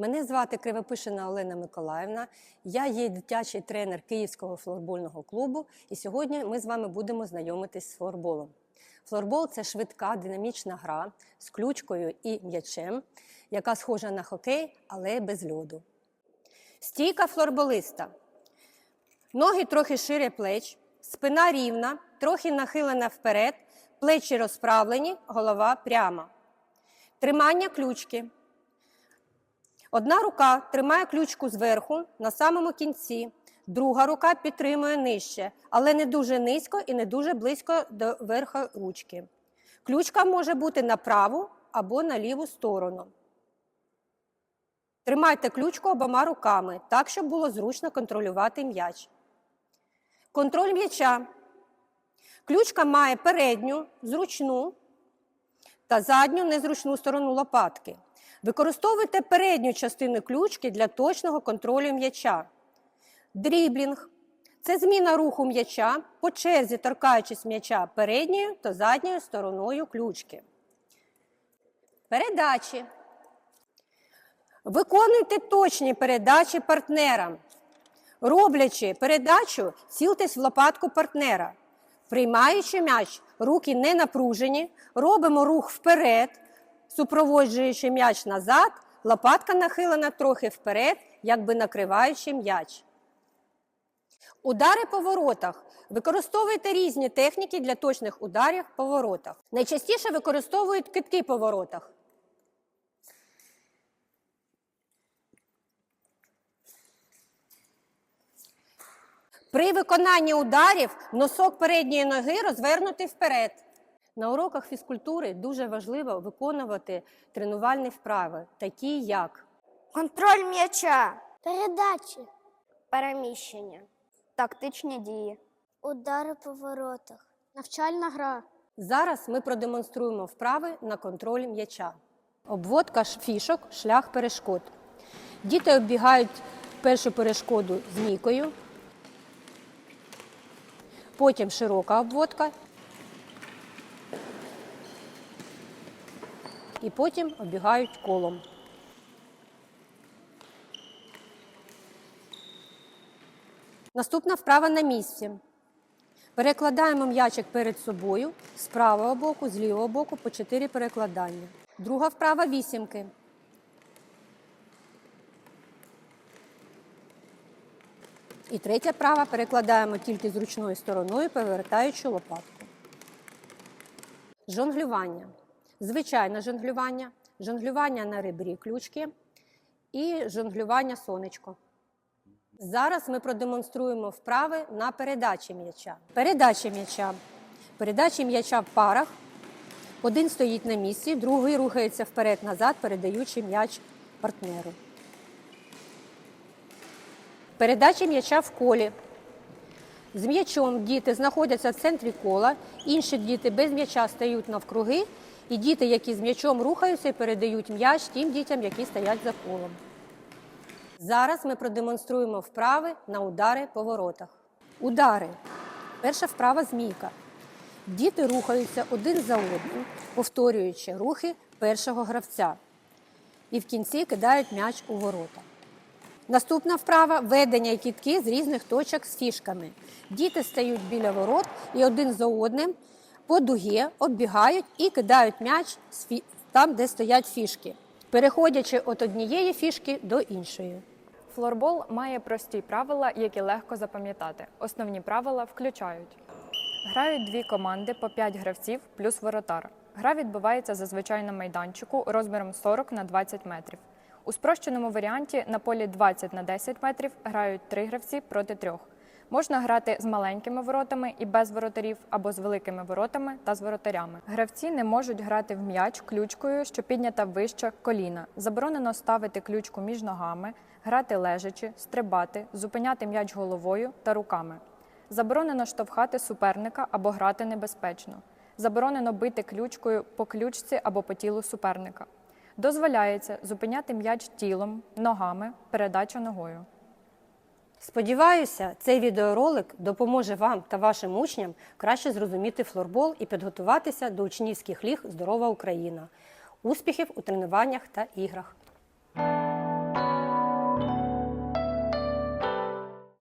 Мене звати Кривопишина Олена Миколаївна. Я є дитячий тренер Київського флорбольного клубу, і сьогодні ми з вами будемо знайомитись з флорболом. Флорбол це швидка динамічна гра з ключкою і м'ячем, яка схожа на хокей, але без льоду. Стійка флорболиста. Ноги трохи шире плеч, спина рівна, трохи нахилена вперед, плечі розправлені, голова пряма. Тримання ключки. Одна рука тримає ключку зверху на самому кінці, друга рука підтримує нижче, але не дуже низько і не дуже близько до верха ручки. Ключка може бути на праву або на ліву сторону. Тримайте ключку обома руками, так, щоб було зручно контролювати м'яч. Контроль м'яча. Ключка має передню, зручну та задню незручну сторону лопатки. Використовуйте передню частину ключки для точного контролю м'яча. Дріблінг це зміна руху м'яча по черзі торкаючись м'яча передньою та задньою стороною ключки. Передачі. Виконуйте точні передачі партнерам. Роблячи передачу, цілтесь в лопатку партнера. Приймаючи м'яч, руки не напружені, робимо рух вперед, супроводжуючи м'яч назад, лопатка нахилена трохи вперед, якби накриваючи м'яч. Удари по воротах. Використовуйте різні техніки для точних ударів по воротах. Найчастіше використовують китки по воротах. При виконанні ударів носок передньої ноги розвернутий вперед. На уроках фізкультури дуже важливо виконувати тренувальні вправи, такі як Контроль м'яча, Передачі, переміщення, тактичні дії, удари по воротах, навчальна гра, зараз ми продемонструємо вправи на контроль м'яча. Обводка фішок, шлях перешкод. Діти оббігають першу перешкоду змійкою, потім широка обводка. І потім обігають колом. Наступна вправа на місці. Перекладаємо м'ячик перед собою з правого боку, з лівого боку по 4 перекладання. Друга вправа вісімки. І третя вправа перекладаємо тільки зручною стороною, повертаючи лопатку. Жонглювання. Звичайне жонглювання, жонглювання на ребрі ключки і жонглювання сонечко. Зараз ми продемонструємо вправи на передачі м'яча. Передача м'яча. Передачі м'яча в парах. Один стоїть на місці, другий рухається вперед-назад, передаючи м'яч партнеру. Передача м'яча в колі. З м'ячом діти знаходяться в центрі кола, інші діти без м'яча стають навкруги, і діти, які з м'ячом рухаються передають м'яч тим дітям, які стоять за колом. Зараз ми продемонструємо вправи на удари по воротах. Удари. Перша вправа змійка. Діти рухаються один за одним, повторюючи рухи першого гравця. І в кінці кидають м'яч у ворота. Наступна вправа ведення кітки з різних точок з фішками. Діти стають біля ворот і один за одним по дугі оббігають і кидають м'яч там, де стоять фішки, переходячи від однієї фішки до іншої. Флорбол має прості правила, які легко запам'ятати. Основні правила включають: грають дві команди по 5 гравців плюс воротар. Гра відбувається зазвичай на майданчику розміром 40 на 20 метрів. У спрощеному варіанті на полі 20 на 10 метрів грають три гравці проти трьох. Можна грати з маленькими воротами і без воротарів, або з великими воротами та з воротарями. Гравці не можуть грати в м'яч ключкою, що піднята вище коліна. Заборонено ставити ключку між ногами, грати лежачи, стрибати, зупиняти м'яч головою та руками. Заборонено штовхати суперника або грати небезпечно. Заборонено бити ключкою по ключці або по тілу суперника. Дозволяється зупиняти м'яч тілом, ногами, передача ногою. Сподіваюся, цей відеоролик допоможе вам та вашим учням краще зрозуміти флорбол і підготуватися до учнівських ліг Здорова Україна. Успіхів у тренуваннях та іграх!